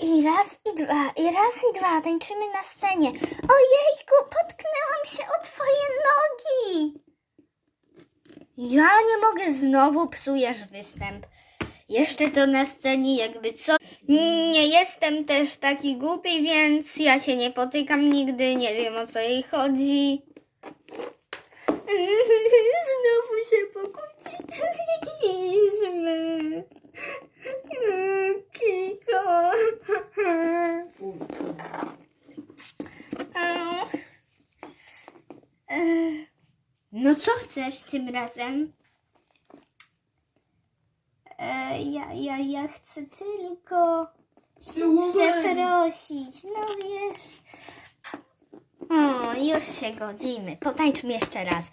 I raz, i dwa, i raz, i dwa, tańczymy na scenie. Ojejku, potknęłam się o twoje nogi. Ja nie mogę, znowu psujesz występ. Jeszcze to na scenie jakby co. Nie jestem też taki głupi, więc ja się nie potykam nigdy, nie wiem o co jej chodzi. Znowu się pokłóciliśmy. Kiko. No co chcesz tym razem? E, ja, ja, ja chcę tylko przeprosić, no wiesz. O, już się godzimy. Potańczmy jeszcze raz.